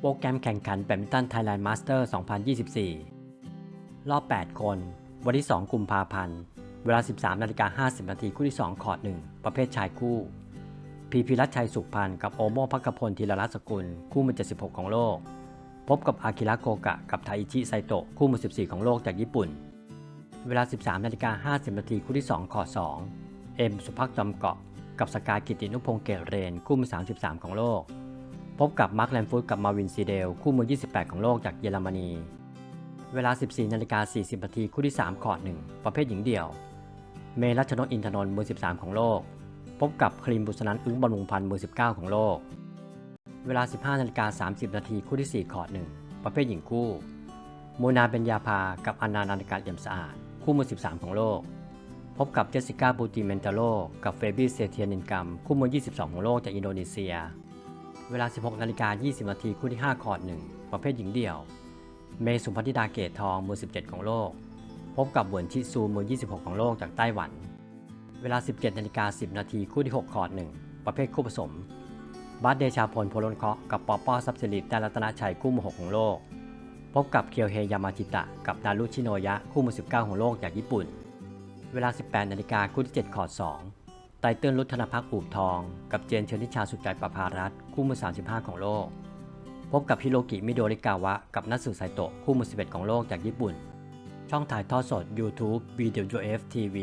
โปรแกรมแข่งขันแบดมินตันไทยแลนด์มาสเตอร์ 2024 รอบ 8 คน วันที่ 2 กุมภาพันธ์ เวลา 13นาฬิกา50นาทีคู่ที่ 2 คอร์ด1ประเภทชายคู่ พีพีรัชชัยสุขพันธ์กับโอโมพักพลธีรรัตน์สกุล คู่มือ 76 ของโลก พบกับอากิระโกกะกับไทอิชิไซโตะคู่มือ 14 ของโลกจากญี่ปุ่น เวลา 13นาฬิกา50นาทีคู่ที่ 2 คอร์ด2เอ็มสุภักจำเกาะกับสกายกิตินุพงษ์เกตเรนคู่มือ 33 ของโลก พบกับมาร์คแลนฟุตกับมาวินซีเดล คู่มือ 28 ของโลกจากเยอรมนี เวลา 14นาฬิกา40นาทีคู่ที่ 3 คอร์ด1ประเภทหญิงเดี่ยว เมรัชนกอินทนนท์มือ 13 ของโลก พบกับครีมบุษนันอึ้งบำรุงพันธ์มือ 19 ของโลก เวลา 15นาฬิกา30นาทีคู่ที่ 4 คอร์ด1ประเภทหญิงคู่โมนาเบญญาภา กับอนานันตการเอี่ยมสะอาด คู่มือ 13 ของโลก พบกับเจสสิก้าบูติเมนเตโล กับเฟบี้เซเทียนินกัม คู่มือ 22 ของโลกจากอินโดนีเซีย เวลา 16นาฬิกา20 นาทีคู่ที่ 5 คอร์ด 1 ประเภทหญิงเดี่ยว เมสุพัธิดาเกตทองมือ 17 ของโลก พบกับเหวินชิซูมือ 26 ของโลกจากไต้หวัน เวลา 17นาฬิกา10 นาทีคู่ที่ 6 คอร์ด 1 ประเภทคู่ผสมบาสเดชาพลโพลนเคาะกับปอปอซับซิลิตแต่รัตนาชัยคู่มือ 6 ของโลก พบกับเคียวเฮยามาจิตะ กับนารุชิโนยะคู่มือ 19 ของโลกจากญี่ปุ่น เวลา 18นาฬิกาคู่ที่ 7 คอร์ด 2 ไตเติ้ลรุธนพักษ์อูบทอง กับเจนเชนิชาสุดใจประภารัตคู่มือ 35 ของโลก พบกับฮิโรกิมิโดริกาวะ กับนัทสึไซโตะคู่มือ 11 ของโลกจากญี่ปุ่น ช่องถ่ายทอดสด YouTube VWF TV